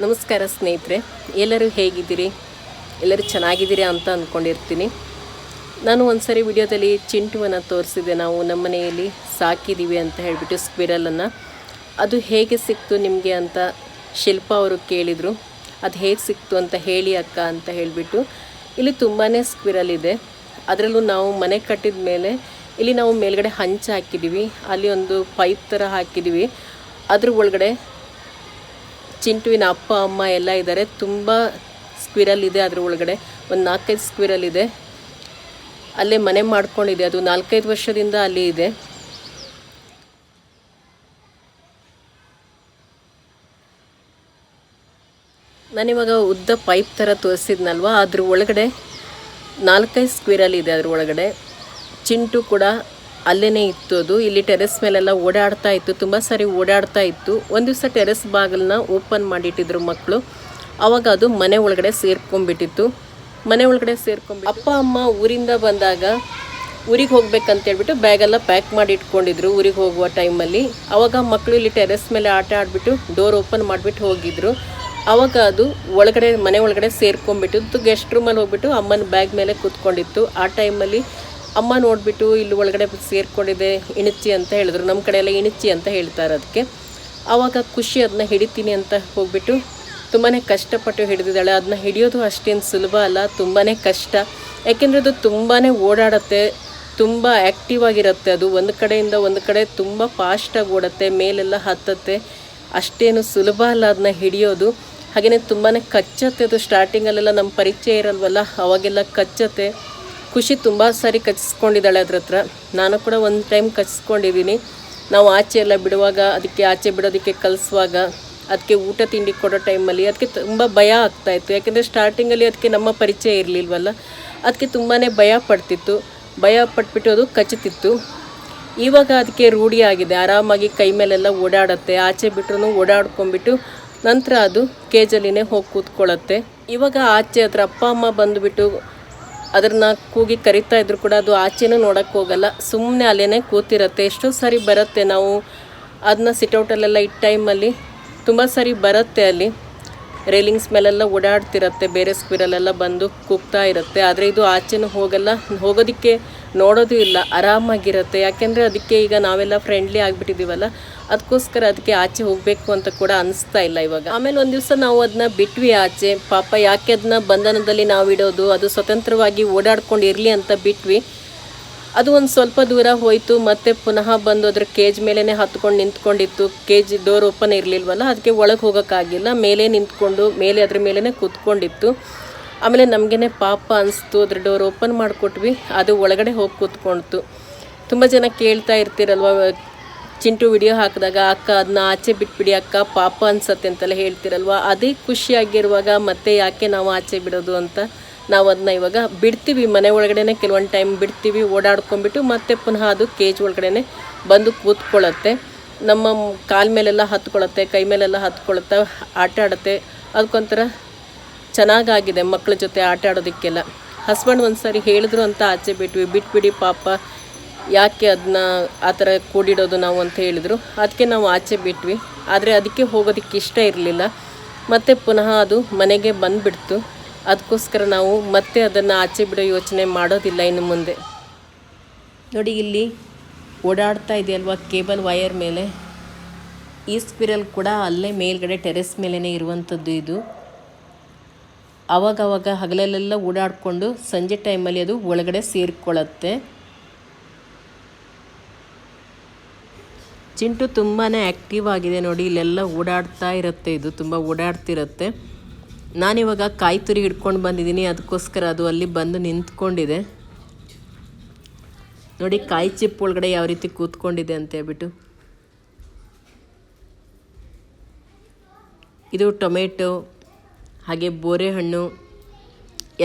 ನಮಸ್ಕಾರ ಸ್ನೇಹಿತರೆ, ಎಲ್ಲರೂ ಹೇಗಿದ್ದೀರಿ? ಎಲ್ಲರೂ ಚೆನ್ನಾಗಿದ್ದೀರಾ ಅಂತ ಅಂದ್ಕೊಂಡಿರ್ತೀನಿ. ನಾನು ಒಂದ್ಸರಿ ವಿಡಿಯೋದಲ್ಲಿ ಚಿಂಟುವನ್ನು ತೋರಿಸಿದೆ. ನಾವು ನಮ್ಮ ಮನೆಯಲ್ಲಿ ಸಾಕಿದ್ದೀವಿ ಅಂತ ಹೇಳಿಬಿಟ್ಟು ಸ್ಕ್ವಿರಲನ್ನು ಅದು ಹೇಗೆ ಸಿಕ್ತು ನಿಮಗೆ ಅಂತ ಶಿಲ್ಪ ಅವರು ಕೇಳಿದರು. ಅದು ಹೇಗೆ ಸಿಕ್ತು ಅಂತ ಹೇಳಿ ಅಕ್ಕ ಅಂತ ಹೇಳಿಬಿಟ್ಟು. ಇಲ್ಲಿ ತುಂಬಾ ಸ್ಕ್ವಿರಲ್ ಇದೆ. ಅದರಲ್ಲೂ ನಾವು ಮನೆ ಕಟ್ಟಿದ ಮೇಲೆ ಇಲ್ಲಿ ನಾವು ಮೇಲ್ಗಡೆ ಹಂಚು ಹಾಕಿದ್ದೀವಿ. ಅಲ್ಲಿ ಒಂದು ಪೈಪ್ ಥರ ಹಾಕಿದ್ದೀವಿ. ಅದ್ರ ಒಳಗಡೆ ಚಿಂಟುವಿನ ಅಪ್ಪ, ಅಮ್ಮ ಎಲ್ಲ ಇದ್ದಾರೆ. ತುಂಬ ಸ್ಕ್ವಿರಲ್ ಇದೆ ಅದ್ರ ಒಳಗಡೆ. ಒಂದು ನಾಲ್ಕೈದು ಸ್ಕ್ವಿರಲ್ ಇದೆ. ಅಲ್ಲೇ ಮನೆ ಮಾಡ್ಕೊಂಡಿದೆ. ಅದು ನಾಲ್ಕೈದು ವರ್ಷದಿಂದ ಅಲ್ಲಿ ಇದೆ. ನಾನಿವಾಗ ಉದ್ದ ಪೈಪ್ ಥರ ತೋರಿಸಿದ್ನಲ್ವ? ಅದ್ರ ಒಳಗಡೆ ನಾಲ್ಕೈದು ಸ್ಕ್ವಿರಲ್ ಇದೆ ಅದ್ರ ಒಳಗಡೆ. ಚಿಂಟು ಕೂಡ ಅಲ್ಲೇ ಇತ್ತು ಅದು. ಇಲ್ಲಿ ಟೆರೆಸ್ ಮೇಲೆಲ್ಲ ಓಡಾಡ್ತಾ ಇತ್ತು. ತುಂಬ ಸಾರಿ ಓಡಾಡ್ತಾ ಇತ್ತು. ಒಂದು ದಿವಸ ಟೆರೆಸ್ ಬಾಗಿಲನ್ನ ಓಪನ್ ಮಾಡಿಟ್ಟಿದ್ರು ಮಕ್ಕಳು ಅವಾಗ ಅದು ಮನೆ ಒಳಗಡೆ ಸೇರ್ಕೊಂಡ್ಬಿಟ್ಟಿತ್ತು. ಮನೆ ಒಳಗಡೆ ಸೇರ್ಕೊಂಡ್ಬಿಟ್ಟು ಅಪ್ಪ, ಅಮ್ಮ ಊರಿಂದ ಬಂದಾಗ ಊರಿಗೆ ಹೋಗ್ಬೇಕಂತ ಹೇಳ್ಬಿಟ್ಟು ಬ್ಯಾಗೆಲ್ಲ ಪ್ಯಾಕ್ ಮಾಡಿ ಇಟ್ಕೊಂಡಿದ್ರು ಊರಿಗೆ ಹೋಗುವ ಟೈಮಲ್ಲಿ ಅವಾಗ ಮಕ್ಕಳು ಇಲ್ಲಿ ಟೆರೆಸ್ ಮೇಲೆ ಆಟ ಆಡಿಬಿಟ್ಟು ಡೋರ್ ಓಪನ್ ಮಾಡಿಬಿಟ್ಟು ಹೋಗಿದ್ರು. ಅವಾಗ ಅದು ಒಳಗಡೆ ಮನೆ ಒಳಗಡೆ ಸೇರ್ಕೊಂಡ್ಬಿಟ್ಟಿತ್ತು. ಗೆಸ್ಟ್ ರೂಮಲ್ಲಿ ಹೋಗ್ಬಿಟ್ಟು ಅಮ್ಮನ ಬ್ಯಾಗ್ ಮೇಲೆ ಕೂತ್ಕೊಂಡಿತ್ತು. ಆ ಟೈಮಲ್ಲಿ ಅಮ್ಮ ನೋಡಿಬಿಟ್ಟು ಇಲ್ಲಿ ಒಳಗಡೆ ಸೇರ್ಕೊಂಡಿದೆ, ಇಣಚಿ ಅಂತ ಹೇಳಿದ್ರು. ನಮ್ಮ ಕಡೆ ಎಲ್ಲ ಇಣಚಿ ಅಂತ ಹೇಳ್ತಾರೆ ಅದಕ್ಕೆ. ಆವಾಗ ಖುಷಿ ಅದನ್ನ ಹಿಡಿತೀನಿ ಅಂತ ಹೋಗ್ಬಿಟ್ಟು ತುಂಬಾ ಕಷ್ಟಪಟ್ಟು ಹಿಡಿದಿದ್ದಾಳೆ. ಅದನ್ನ ಹಿಡಿಯೋದು ಅಷ್ಟೇನು ಸುಲಭ ಅಲ್ಲ ತುಂಬಾ ಕಷ್ಟ. ಯಾಕೆಂದರೆ ಅದು ತುಂಬಾ ಓಡಾಡುತ್ತೆ, ತುಂಬ ಆ್ಯಕ್ಟಿವ್ ಆಗಿರುತ್ತೆ ಅದು. ಒಂದು ಕಡೆಯಿಂದ ಒಂದು ಕಡೆ ತುಂಬ ಫಾಸ್ಟಾಗಿ ಓಡುತ್ತೆ, ಮೇಲೆಲ್ಲ ಹತ್ತತ್ತೆ. ಅಷ್ಟೇನು ಸುಲಭ ಅಲ್ಲ ಅದನ್ನ ಹಿಡಿಯೋದು. ಹಾಗೆಯೇ ತುಂಬಾ ಕಚ್ಚತ್ತೆ ಅದು ಸ್ಟಾರ್ಟಿಂಗಲ್ಲೆಲ್ಲ ನಮ್ಮ ಪರಿಚಯ ಇರಲ್ವಲ್ಲ, ಅವಾಗೆಲ್ಲ ಕಚ್ಚತ್ತೆ. ಖುಷಿ ತುಂಬ ಸಾರಿ ಕಚ್ಚಿಸ್ಕೊಂಡಿದ್ದಾಳೆ ಅದ್ರ ಹತ್ರ. ನಾನು ಕೂಡ ಒಂದು ಟೈಮ್ ಕಚ್ಚಿಸ್ಕೊಂಡಿದ್ದೀನಿ. ನಾವು ಆಚೆ ಎಲ್ಲ ಬಿಡುವಾಗ, ಅದಕ್ಕೆ ಆಚೆ ಬಿಡೋದಕ್ಕೆ ಕಲಿಸುವಾಗ, ಅದಕ್ಕೆ ಊಟ ತಿಂಡಿ ಕೊಡೋ ಟೈಮಲ್ಲಿ ಅದಕ್ಕೆ ತುಂಬ ಭಯ ಆಗ್ತಾಯಿತ್ತು ಯಾಕೆಂದರೆ ಸ್ಟಾರ್ಟಿಂಗಲ್ಲಿ ಅದಕ್ಕೆ ನಮ್ಮ ಪರಿಚಯ ಇರಲಿಲ್ವಲ್ಲ? ಅದಕ್ಕೆ ತುಂಬಾ ಭಯ ಪಡ್ತಿತ್ತು. ಭಯ ಪಟ್ಬಿಟ್ಟು ಅದು ಕಚ್ಚುತ್ತಿತ್ತು ಇವಾಗ ಅದಕ್ಕೆ ರೂಢಿಯಾಗಿದೆ ಆರಾಮಾಗಿ ಕೈ ಮೇಲೆಲ್ಲ ಓಡಾಡುತ್ತೆ. ಆಚೆ ಬಿಟ್ಟರು ಓಡಾಡ್ಕೊಂಡ್ಬಿಟ್ಟು ನಂತರ ಅದು ಕೇಜಲ್ಲಿನೇ ಹೋಗಿ ಕೂತ್ಕೊಳ್ಳುತ್ತೆ. ಇವಾಗ ಆಚೆ ಹತ್ರ ಅಪ್ಪ, ಅಮ್ಮ ಬಂದುಬಿಟ್ಟು ಅದನ್ನ ಕೂಗಿ ಕರಿತಾ ಇದ್ರು ಕೂಡ ಅದು ಆಚೆನೂ ನೋಡಕ್ಕೆ ಹೋಗಲ್ಲ. ಸುಮ್ಮನೆ ಅಲ್ಲೇ ಕೂತಿರುತ್ತೆ. ಎಷ್ಟೋ ಸಾರಿ ಬರುತ್ತೆ ನಾವು. ಅದನ್ನ ಸಿಟೌಟಲ್ಲೆಲ್ಲ ಇಟ್ಟ ಟೈಮಲ್ಲಿ ತುಂಬ ಸಾರಿ ಬರುತ್ತೆ ಅಲ್ಲಿ. ರೇಲಿಂಗ್ಸ್ ಮೇಲೆಲ್ಲ ಓಡಾಡ್ತಿರತ್ತೆ, ಬೇರೆ ಸ್ಕ್ವಿರಲೆಲ್ಲ ಬಂದು ಕೂಗ್ತಾ ಇರುತ್ತೆ. ಆದರೆ ಇದು ಆಚೆನೂ ಹೋಗಲ್ಲ, ಹೋಗೋದಕ್ಕೆ ನೋಡೋದು ಇಲ್ಲ, ಆರಾಮಾಗಿರುತ್ತೆ. ಯಾಕೆಂದರೆ ಅದಕ್ಕೆ ಈಗ ನಾವೆಲ್ಲ ಫ್ರೆಂಡ್ಲಿ ಆಗಿಬಿಟ್ಟಿದ್ದೀವಲ್ಲ ಅದಕ್ಕೋಸ್ಕರ ಅದಕ್ಕೆ ಆಚೆ ಹೋಗಬೇಕು ಅಂತ ಕೂಡ ಅನಿಸ್ತಾ ಇಲ್ಲ ಇವಾಗ. ಆಮೇಲೆ ಒಂದು ದಿವಸ ನಾವು ಅದನ್ನ ಬಿಟ್ವಿ ಆಚೆ. ಪಾಪ ಯಾಕೆ ಅದನ್ನ ಬಂಧನದಲ್ಲಿ ನಾವು ಇಡೋದು ಅದು ಸ್ವತಂತ್ರವಾಗಿ ಓಡಾಡ್ಕೊಂಡು ಇರಲಿ ಅಂತ ಬಿಟ್ವಿ. ಅದು ಒಂದು ಸ್ವಲ್ಪ ದೂರ ಹೋಯಿತು, ಮತ್ತೆ ಪುನಃ ಬಂದು ಅದ್ರ ಕೇಜ್ ಮೇಲೇ ಹತ್ಕೊಂಡು ನಿಂತ್ಕೊಂಡಿತ್ತು. ಕೇಜ್ ಡೋರ್ ಓಪನ್ ಇರಲಿಲ್ವಲ್ಲ, ಅದಕ್ಕೆ ಒಳಗೆ ಹೋಗೋಕ್ಕಾಗಿಲ್ಲ. ಮೇಲೆ ನಿಂತ್ಕೊಂಡು, ಮೇಲೆ ಅದ್ರ ಮೇಲೇ ಕೂತ್ಕೊಂಡಿತ್ತು. ಆಮೇಲೆ ನಮಗೇನೆ ಪಾಪ ಅನಿಸ್ತು. ಅದ್ರ ಡೋರ್ ಓಪನ್ ಮಾಡಿಕೊಟ್ವಿ. ಅದು ಒಳಗಡೆ ಹೋಗಿ ಕೂತ್ಕೊಳ್ತು ತುಂಬ ಜನ ಕೇಳ್ತಾ ಇರ್ತೀರಲ್ವ, ಚಿಂಟು ವಿಡಿಯೋ ಹಾಕಿದಾಗ, ಅಕ್ಕ ಅದನ್ನ ಆಚೆ ಬಿಟ್ಬಿಡಿ ಅಕ್ಕ, ಪಾಪ ಅನ್ಸತ್ತೆ ಅಂತೆಲ್ಲ ಹೇಳ್ತಿರಲ್ವ? ಅದೇ ಖುಷಿಯಾಗಿರುವಾಗ ಮತ್ತೆ ಯಾಕೆ ನಾವು ಆಚೆ ಬಿಡೋದು ಅಂತ? ನಾವು ಅದನ್ನ ಇವಾಗ ಬಿಡ್ತೀವಿ, ಮನೆ ಒಳಗಡೆನೆ ಕೆಲವೊಂದು ಟೈಮ್ ಬಿಡ್ತೀವಿ, ಓಡಾಡ್ಕೊಂಡ್ಬಿಟ್ಟು ಮತ್ತೆ ಪುನಃ ಅದು ಕೇಜ್ ಒಳಗಡೆನೆ ಬಂದು ಕೂತ್ಕೊಳ್ಳುತ್ತೆ. ನಮ್ಮ ಕಾಲ ಮೇಲೆಲ್ಲ ಹತ್ಕೊಳ್ಳುತ್ತೆ, ಕೈ ಮೇಲೆಲ್ಲ ಹತ್ಕೊಳ್ಳುತ್ತೆ, ಆಟ ಆಡುತ್ತೆ. ಅದಕ್ಕೊಂಥರ ಚೆನ್ನಾಗಾಗಿದೆ ಮಕ್ಕಳ ಜೊತೆ ಆಟ ಆಡೋದಕ್ಕೆಲ್ಲ. ಹಸ್ಬೆಂಡ್ ಒಂದು ಸಾರಿ ಹೇಳಿದ್ರು ಅಂತ ಆಚೆ ಬಿಟ್ವಿ, ಬಿಟ್ಬಿಡಿ ಪಾಪ, ಯಾಕೆ ಅದನ್ನ ಆ ಥರ ಕೂಡಿಡೋದು ನಾವು ಅಂತ ಹೇಳಿದರು. ಅದಕ್ಕೆ ನಾವು ಆಚೆ ಬಿಟ್ವಿ. ಆದರೆ ಅದಕ್ಕೆ ಹೋಗೋದಕ್ಕೆ ಇಷ್ಟ ಇರಲಿಲ್ಲ. ಮತ್ತು ಪುನಃ ಅದು ಮನೆಗೆ ಬಂದುಬಿಡ್ತು. ಅದಕ್ಕೋಸ್ಕರ ನಾವು ಮತ್ತೆ ಅದನ್ನು ಆಚೆ ಬಿಡೋ ಯೋಚನೆ ಮಾಡೋದಿಲ್ಲ ಇನ್ನು ಮುಂದೆ. ನೋಡಿ, ಇಲ್ಲಿ ಓಡಾಡ್ತಾ ಇದೆಯಲ್ವಾ ಕೇಬಲ್ ವೈರ್ ಮೇಲೆ? ಈ ಸ್ಪಿರಲ್ ಕೂಡ ಅಲ್ಲೇ ಮೇಲ್ಗಡೆ ಟೆರೆಸ್ ಮೇಲೇ ಇರುವಂಥದ್ದು ಇದು. ಆವಾಗವಾಗ ಹಗಲಲ್ಲೆಲ್ಲ ಓಡಾಡಿಕೊಂಡು ಸಂಜೆ ಟೈಮಲ್ಲಿ ಅದು ಒಳಗಡೆ ಸೇರಿಕೊಳ್ಳುತ್ತೆ. ಚಿಂಟು ತುಂಬಾ ಆ್ಯಕ್ಟಿವ್ ಆಗಿದೆ ನೋಡಿ, ಇಲ್ಲೆಲ್ಲ ಓಡಾಡ್ತಾ ಇರುತ್ತೆ, ಇದು ತುಂಬ ಓಡಾಡ್ತಿರುತ್ತೆ. ನಾನಿವಾಗ ಕಾಯಿ ತುರಿ ಹಿಡ್ಕೊಂಡು ಬಂದಿದ್ದೀನಿ, ಅದಕ್ಕೋಸ್ಕರ ಅದು ಅಲ್ಲಿ ಬಂದು ನಿಂತ್ಕೊಂಡಿದೆ. ನೋಡಿ, ಕಾಯಿ ಚಿಪ್ ಒಳಗಡೆ ಯಾವ ರೀತಿ ಕೂತ್ಕೊಂಡಿದೆ ಅಂತ ಹೇಳ್ಬಿಟ್ಟು. ಇದು ಟೊಮೆಟೊ, ಹಾಗೆ ಬೋರೆ ಹಣ್ಣು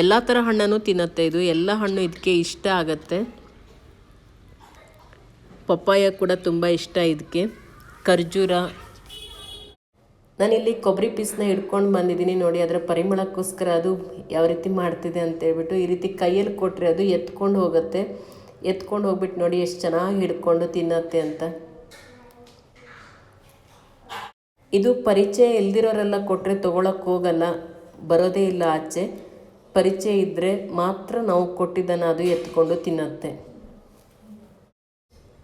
ಎಲ್ಲ ಥರ ಹಣ್ಣನ್ನು ತಿನ್ನುತ್ತೆ ಇದು. ಎಲ್ಲ ಹಣ್ಣು ಇದಕ್ಕೆ ಇಷ್ಟ ಆಗತ್ತೆ. ಪಪ್ಪಾಯ ಕೂಡ ತುಂಬ ಇಷ್ಟ ಇದಕ್ಕೆ. ಖರ್ಜೂರ ನಾನಿಲ್ಲಿ ಕೊಬ್ಬರಿ ಪೀಸ್ನ ಹಿಡ್ಕೊಂಡು ಬಂದಿದ್ದೀನಿ ನೋಡಿ, ಅದರ ಪರಿಮಳಕ್ಕೋಸ್ಕರ ಅದು ಯಾವ ರೀತಿ ಮಾಡ್ತಿದೆ ಅಂತ ಹೇಳ್ಬಿಟ್ಟು ಈ ರೀತಿ ಕೈಯಲ್ಲಿ ಕೊಟ್ಟರೆ ಅದು ಎತ್ಕೊಂಡು ಹೋಗುತ್ತೆ. ಎತ್ಕೊಂಡು ಹೋಗ್ಬಿಟ್ಟು ನೋಡಿ ಎಷ್ಟು ಚೆನ್ನಾಗಿ ಹಿಡ್ಕೊಂಡು ತಿನ್ನತ್ತೆ ಅಂತ. ಇದು ಪರಿಚಯ ಇಲ್ದಿರೋರೆಲ್ಲ ಕೊಟ್ಟರೆ ತೊಗೊಳಕ್ಕೆ ಹೋಗಲ್ಲ, ಬರೋದೇ ಇಲ್ಲ ಆಚೆ. ಪರಿಚಯ ಇದ್ದರೆ ಮಾತ್ರ ನಾವು ಕೊಟ್ಟಿದ್ದನ್ನು ಅದು ಎತ್ಕೊಂಡು ತಿನ್ನತ್ತೆ.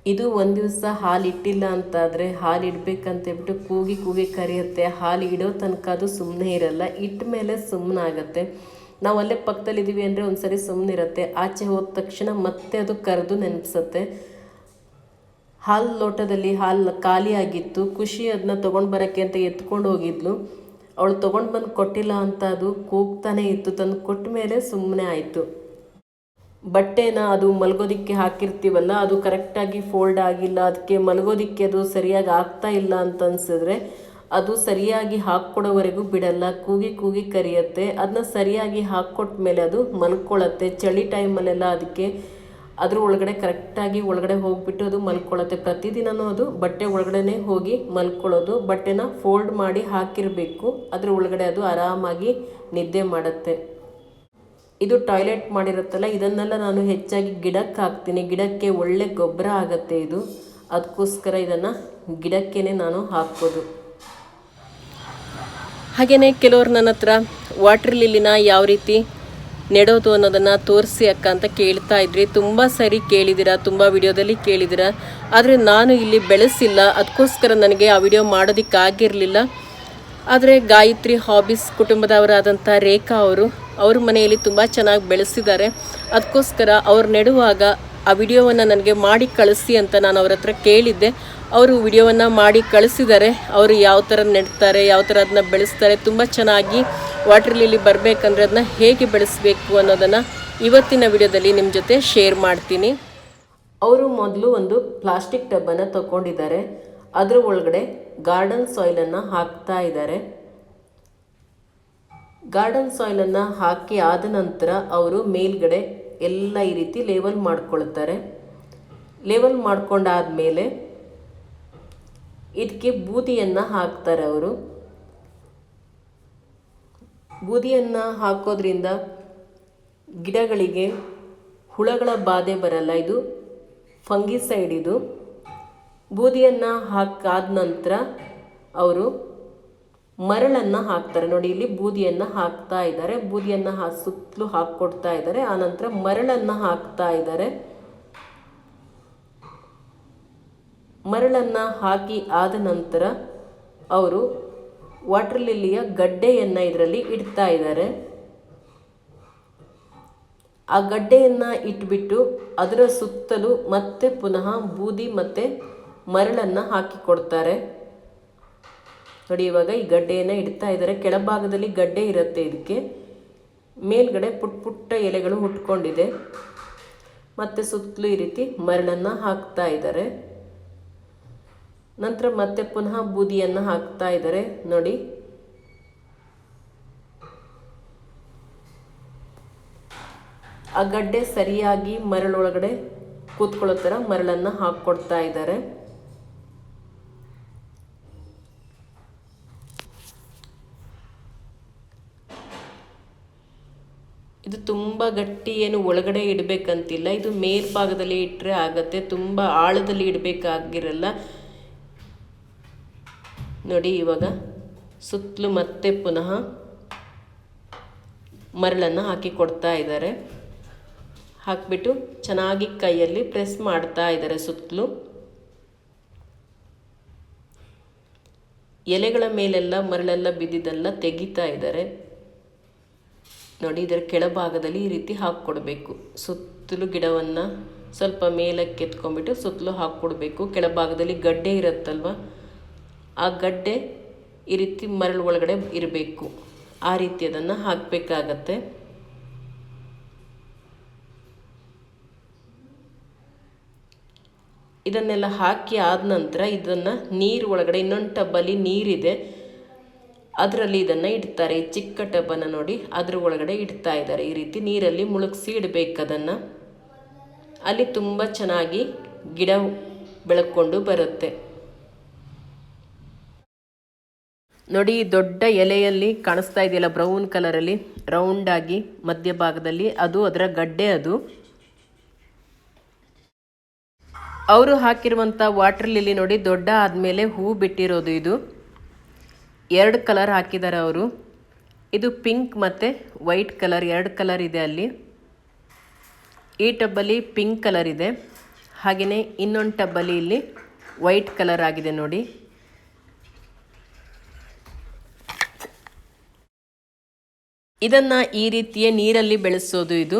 ಇದು ಒಂದು ದಿವಸ ಹಾಲಿಟ್ಟಿಲ್ಲ ಅಂತಾದರೆ ಹಾಲು ಇಡಬೇಕಂತೇಳ್ಬಿಟ್ಟು ಕೂಗಿ ಕೂಗಿ ಕರೆಯುತ್ತೆ. ಹಾಲು ಇಡೋ ತನಕ ಅದು ಸುಮ್ಮನೆ ಇರಲ್ಲ. ಇಟ್ಟ ಮೇಲೆ ಸುಮ್ಮನಾಗತ್ತೆ ನಾವು ಅಲ್ಲೇ ಪಕ್ಕದಲ್ಲಿದ್ದೀವಿ ಅಂದರೆ ಒಂದ್ಸರಿ ಸುಮ್ಮನಿರುತ್ತೆ ಆಚೆ ಹೋದ ತಕ್ಷಣ ಮತ್ತೆ ಅದು ಕರೆದು ನೆನಪಿಸುತ್ತೆ. ಹಾಲು ಲೋಟದಲ್ಲಿ ಹಾಲು ಖಾಲಿಯಾಗಿತ್ತು ಖುಷಿ ಅದನ್ನ ತೊಗೊಂಡು ಬರೋಕ್ಕೆ ಅಂತ ಎತ್ಕೊಂಡು ಹೋಗಿದ್ಲು. ಅವಳು ತೊಗೊಂಡು ಬಂದು ಕೊಟ್ಟಿಲ್ಲ ಅಂತ ಅದು ಕೂಗ್ತಾನೆ ಇತ್ತು. ತಂದು ಕೊಟ್ಟ ಮೇಲೆ ಸುಮ್ಮನೆ ಆಯಿತು. ಬಟ್ಟೆನ ಅದು ಮಲಗೋದಿಕ್ಕೆ ಹಾಕಿರ್ತೀವಲ್ಲ, ಅದು ಕರೆಕ್ಟಾಗಿ ಫೋಲ್ಡ್ ಆಗಿಲ್ಲ, ಅದಕ್ಕೆ ಮಲಗೋದಿಕ್ಕೆ ಅದು ಸರಿಯಾಗಿ ಆಗ್ತಾ ಇಲ್ಲ ಅಂತ ಅನ್ಸಿದ್ರೆ ಅದು ಸರಿಯಾಗಿ ಹಾಕ್ಕೊಡೋವರೆಗೂ ಬಿಡಲ್ಲ, ಕೂಗಿ ಕೂಗಿ ಕರಿಯತ್ತೆ. ಅದನ್ನ ಸರಿಯಾಗಿ ಹಾಕ್ಕೊಟ್ಟ ಮೇಲೆ ಅದು ಮಲ್ಕೊಳ್ಳುತ್ತೆ ಚಳಿ ಟೈಮಲ್ಲೆಲ್ಲ ಅದಕ್ಕೆ ಅದ್ರ ಒಳಗಡೆ ಕರೆಕ್ಟಾಗಿ ಒಳಗಡೆ ಹೋಗ್ಬಿಟ್ಟು ಅದು ಮಲ್ಕೊಳ್ಳುತ್ತೆ ಪ್ರತಿದಿನನೂ ಅದು ಬಟ್ಟೆ ಒಳಗಡೆನೆ ಹೋಗಿ ಮಲ್ಕೊಳ್ಳೋದು. ಬಟ್ಟೆನ ಫೋಲ್ಡ್ ಮಾಡಿ ಹಾಕಿರಬೇಕು. ಅದ್ರ ಒಳಗಡೆ ಅದು ಆರಾಮಾಗಿ ನಿದ್ದೆ ಮಾಡುತ್ತೆ. ಇದು ಟಾಯ್ಲೆಟ್ ಮಾಡಿರುತ್ತಲ್ಲ, ಇದನ್ನೆಲ್ಲ ನಾನು ಹೆಚ್ಚಾಗಿ ಗಿಡಕ್ಕೆ ಹಾಕ್ತೀನಿ. ಗಿಡಕ್ಕೆ ಒಳ್ಳೆ ಗೊಬ್ಬರ ಆಗುತ್ತೆ ಇದು. ಅದಕ್ಕೋಸ್ಕರ ಇದನ್ನು ಗಿಡಕ್ಕೇ ನಾನು ಹಾಕ್ಬೋದು. ಹಾಗೆಯೇ ಕೆಲವ್ರು ನನ್ನ ಹತ್ರ ವಾಟರ್ ಲಿಲ್ಲಿನ ಯಾವ ರೀತಿ ನೆಡೋದು ಅನ್ನೋದನ್ನು ತೋರಿಸಿ ಅಕ್ಕ ಅಂತ ಕೇಳ್ತಾ ಇದ್ರಿ. ತುಂಬ ಸರಿ ಕೇಳಿದ್ದೀರ ತುಂಬ ವಿಡಿಯೋದಲ್ಲಿ ಕೇಳಿದ್ದೀರ ಆದರೆ ನಾನು ಇಲ್ಲಿ ಬೆಳೆಸಿಲ್ಲ. ಅದಕ್ಕೋಸ್ಕರ ನನಗೆ ಆ ವಿಡಿಯೋ ಮಾಡೋದಕ್ಕಾಗಿರಲಿಲ್ಲ. ಆದರೆ ಗಾಯತ್ರಿ ಹಾಬೀಸ್ ಕುಟುಂಬದವರಾದಂಥ ರೇಖಾ ಅವರು ಅವ್ರ ಮನೆಯಲ್ಲಿ ತುಂಬ ಚೆನ್ನಾಗಿ ಬೆಳೆಸಿದ್ದಾರೆ. ಅದಕ್ಕೋಸ್ಕರ ಅವ್ರು ನೆಡುವಾಗ ಆ ವಿಡಿಯೋವನ್ನು ನನಗೆ ಮಾಡಿ ಕಳಿಸಿ ಅಂತ ನಾನು ಅವ್ರ ಹತ್ರ ಕೇಳಿದ್ದೆ. ಅವರು ವಿಡಿಯೋವನ್ನು ಮಾಡಿ ಕಳಿಸಿದ್ದಾರೆ. ಅವರು ಯಾವ ಥರ ನೆಡ್ತಾರೆ, ಯಾವ ಥರ ಅದನ್ನ ಬೆಳೆಸ್ತಾರೆ, ತುಂಬ ಚೆನ್ನಾಗಿ ವಾಟರ್ ಲಿಲಿ ಬರಬೇಕಂದ್ರೆ ಅದನ್ನ ಹೇಗೆ ಬೆಳೆಸಬೇಕು ಅನ್ನೋದನ್ನು ಇವತ್ತಿನ ವಿಡಿಯೋದಲ್ಲಿ ನಿಮ್ಮ ಜೊತೆ ಶೇರ್ ಮಾಡ್ತೀನಿ. ಅವರು ಮೊದಲು ಒಂದು ಪ್ಲಾಸ್ಟಿಕ್ ಟಬ್ಬನ್ನು ತಗೊಂಡಿದ್ದಾರೆ ಅದರ ಒಳಗಡೆ ಗಾರ್ಡನ್ ಸಾಯಿಲನ್ನು ಹಾಕ್ತಾ ಇದ್ದಾರೆ. ಗಾರ್ಡನ್ ಸಾಯಿಲನ್ನು ಹಾಕಿ ಆದ ನಂತರ ಅವರು ಮೇಲ್ಗಡೆ ಎಲ್ಲ ಈ ರೀತಿ ಲೇವಲ್ ಮಾಡ್ಕೊಳ್ತಾರೆ. ಲೇವಲ್ ಮಾಡ್ಕೊಂಡಾದ್ಮೇಲೆ ಇದಕ್ಕೆ ಬೂದಿಯನ್ನು ಹಾಕ್ತಾರೆ ಅವರು. ಬೂದಿಯನ್ನು ಹಾಕೋದ್ರಿಂದ ಗಿಡಗಳಿಗೆ ಹುಳಗಳ ಬಾಧೆ ಬರಲ್ಲ, ಇದು ಫಂಗಿಸೈಡ್ ಇದು. ಬೂದಿಯನ್ನು ಹಾಕಾದ ನಂತರ ಅವರು ಮರಳನ್ನು ಹಾಕ್ತಾರೆ. ನೋಡಿ, ಇಲ್ಲಿ ಬೂದಿಯನ್ನು ಹಾಕ್ತಾ ಇದ್ದಾರೆ. ಬೂದಿಯನ್ನು ಹಾ, ಸುತ್ತಲೂ ಹಾಕ್ಕೊಡ್ತಾ ಇದ್ದಾರೆ. ಆನಂತರ ಮರಳನ್ನು ಹಾಕ್ತಾ ಇದ್ದಾರೆ. ಮರಳನ್ನು ಹಾಕಿ ಆದ ನಂತರ ಅವರು ವಾಟರ್ ಲಿಲ್ಲಿಯ ಗಡ್ಡೆಯನ್ನು ಇದರಲ್ಲಿ ಇಡ್ತಾ ಇದ್ದಾರೆ. ಆ ಗಡ್ಡೆಯನ್ನು ಇಟ್ಬಿಟ್ಟು ಅದರ ಸುತ್ತಲೂ ಮತ್ತೆ ಪುನಃ ಬೂದಿ ಮತ್ತು ಮರಳನ್ನು ಹಾಕಿ ಕೊಡ್ತಾರೆ ನೋಡಿ, ಇವಾಗ ಈ ಗಡ್ಡೆಯನ್ನು ಇಡ್ತಾ ಇದ್ದಾರೆ. ಕೆಳಭಾಗದಲ್ಲಿ ಗಡ್ಡೆ ಇರುತ್ತೆ ಇದಕ್ಕೆ. ಮೇಲ್ಗಡೆ ಪುಟ್ಟ ಪುಟ್ಟ ಎಲೆಗಳು ಹುಟ್ಕೊಂಡಿದೆ ಮತ್ತು ಸುತ್ತಲೂ ಈ ರೀತಿ ಮರಳನ್ನು ಹಾಕ್ತಾ ಇದ್ದಾರೆ. ನಂತರ ಮತ್ತೆ ಪುನಃ ಬೂದಿಯನ್ನು ಹಾಕ್ತಾ ಇದ್ದಾರೆ. ನೋಡಿ. ಆ ಗಡ್ಡೆ ಸರಿಯಾಗಿ ಮರಳೊಳಗಡೆ ಕೂತ್ಕೊಳ್ಳೋ ಥರ ಮರಳನ್ನು ಹಾಕ್ಕೊಡ್ತಾ ಇದ್ದಾರೆ. ಇದು ತುಂಬ ಗಟ್ಟಿ ಏನು ಒಳಗಡೆ ಇಡಬೇಕಂತಿಲ್ಲ. ಇದು ಮೇಲ್ಭಾಗದಲ್ಲಿ ಇಟ್ಟರೆ ಆಗತ್ತೆ. ತುಂಬ ಆಳದಲ್ಲಿ ಇಡಬೇಕಾಗಿರಲ್ಲ. ನೋಡಿ ಇವಾಗ ಸುತ್ತಲೂ ಮತ್ತೆ ಪುನಃ ಮರಳನ್ನು ಹಾಕಿ ಕೊಡ್ತಾ ಇದ್ದಾರೆ. ಹಾಕಿಬಿಟ್ಟು ಚೆನ್ನಾಗಿ ಕೈಯಲ್ಲಿ ಪ್ರೆಸ್ ಮಾಡ್ತಾ ಇದ್ದಾರೆ ಸುತ್ತಲೂ. ಎಲೆಗಳ ಮೇಲೆಲ್ಲ ಮರಳೆಲ್ಲ ಬಿದ್ದಿದ್ದೆಲ್ಲ ತೆಗಿತಾ ಇದ್ದಾರೆ. ನೋಡಿ, ಇದರ ಕೆಳಭಾಗದಲ್ಲಿ ಈ ರೀತಿ ಹಾಕ್ಕೊಡ್ಬೇಕು. ಸುತ್ತಲೂ ಗಿಡವನ್ನು ಸ್ವಲ್ಪ ಮೇಲಕ್ಕೆ ಎತ್ಕೊಂಡ್ಬಿಟ್ಟು ಸುತ್ತಲೂ ಹಾಕ್ಕೊಡ್ಬೇಕು. ಕೆಳಭಾಗದಲ್ಲಿ ಗಡ್ಡೆ ಇರುತ್ತಲ್ವ? ಆ ಗಡ್ಡೆ ಈ ರೀತಿ ಮರಳು ಒಳಗಡೆ ಇರಬೇಕು. ಆ ರೀತಿ ಅದನ್ನು ಹಾಕಬೇಕಾಗತ್ತೆ. ಇದನ್ನೆಲ್ಲ ಹಾಕಿ ಆದ ನಂತರ ಇದನ್ನು ನೀರು ಒಳಗಡೆ ಇನ್ನೊಂದು ಟಬ್ಬಲ್ಲಿ ನೀರಿದೆ. ಅದರಲ್ಲಿ ಇದನ್ನು ಇಡ್ತಾರೆ. ಚಿಕ್ಕ ಟಬ್ಬನ್ನು ನೋಡಿ ಅದ್ರ ಒಳಗಡೆ ಇಡ್ತಾ ಇದ್ದಾರೆ. ಈ ರೀತಿ ನೀರಲ್ಲಿ ಮುಳುಗಿಸಿ ಇಡಬೇಕು ಅದನ್ನು. ಅಲ್ಲಿ ತುಂಬ ಚೆನ್ನಾಗಿ ಗಿಡ ಬೆಳಕೊಂಡು ಬರುತ್ತೆ. ನೋಡಿ ದೊಡ್ಡ ಎಲೆಯಲ್ಲಿ ಕಾಣಿಸ್ತಾ ಇದೆಯಲ್ಲ ಬ್ರೌನ್ ಕಲರಲ್ಲಿ? ರೌಂಡಾಗಿ ಮಧ್ಯಭಾಗದಲ್ಲಿ ಅದು ಅದರ ಗಡ್ಡೆ ಅದು. ಅವರು ಹಾಕಿರುವಂಥ ವಾಟರ್ ಲಿಲ್ಲಿ ನೋಡಿ ದೊಡ್ಡ ಆದಮೇಲೆ ಹೂ ಬಿಟ್ಟಿರೋದು ಇದು. ಎರಡು ಕಲರ್ ಹಾಕಿದ್ದಾರೆ ಅವರು. ಇದು ಪಿಂಕ್ ಮತ್ತು ವೈಟ್ ಕಲರ್, ಎರಡು ಕಲರ್ ಇದೆ ಅಲ್ಲಿ. ಈ ಟಬ್ಬಲ್ಲಿ ಪಿಂಕ್ ಕಲರ್ ಇದೆ. ಹಾಗೆಯೇ ಇನ್ನೊಂದು ಟಬ್ಬಲ್ಲಿ ಇಲ್ಲಿ ವೈಟ್ ಕಲರ್ ಆಗಿದೆ ನೋಡಿ. ಇದನ್ನು ಈ ರೀತಿಯೇ ನೀರಲ್ಲಿ ಬೆಳೆಸೋದು ಇದು.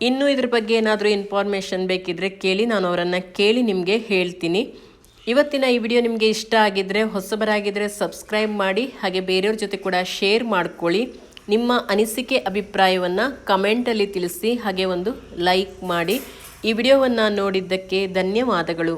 ಇನ್ನೂ ಇದ್ರ ಬಗ್ಗೆ ಏನಾದರೂ ಇನ್ಫಾರ್ಮೇಷನ್ ಬೇಕಿದ್ರೆ ಕೇಳಿ, ನಾನು ಅವರನ್ನು ಕೇಳಿ ನಿಮಗೆ ಹೇಳ್ತೀನಿ. ಇವತ್ತಿನ ಈ ವಿಡಿಯೋ ನಿಮಗೆ ಇಷ್ಟ ಆಗಿದ್ದರೆ ಹೊಸಬರಾಗಿದ್ದರೆ ಸಬ್ಸ್ಕ್ರೈಬ್ ಮಾಡಿ, ಹಾಗೆ ಬೇರೆಯವ್ರ ಜೊತೆ ಕೂಡ ಶೇರ್ ಮಾಡ್ಕೊಳ್ಳಿ. ನಿಮ್ಮ ಅನಿಸಿಕೆ, ಅಭಿಪ್ರಾಯವನ್ನು ಕಮೆಂಟಲ್ಲಿ ತಿಳಿಸಿ, ಹಾಗೆ ಒಂದು ಲೈಕ್ ಮಾಡಿ. ಈ ವಿಡಿಯೋವನ್ನು ನೋಡಿದ್ದಕ್ಕೆ ಧನ್ಯವಾದಗಳು.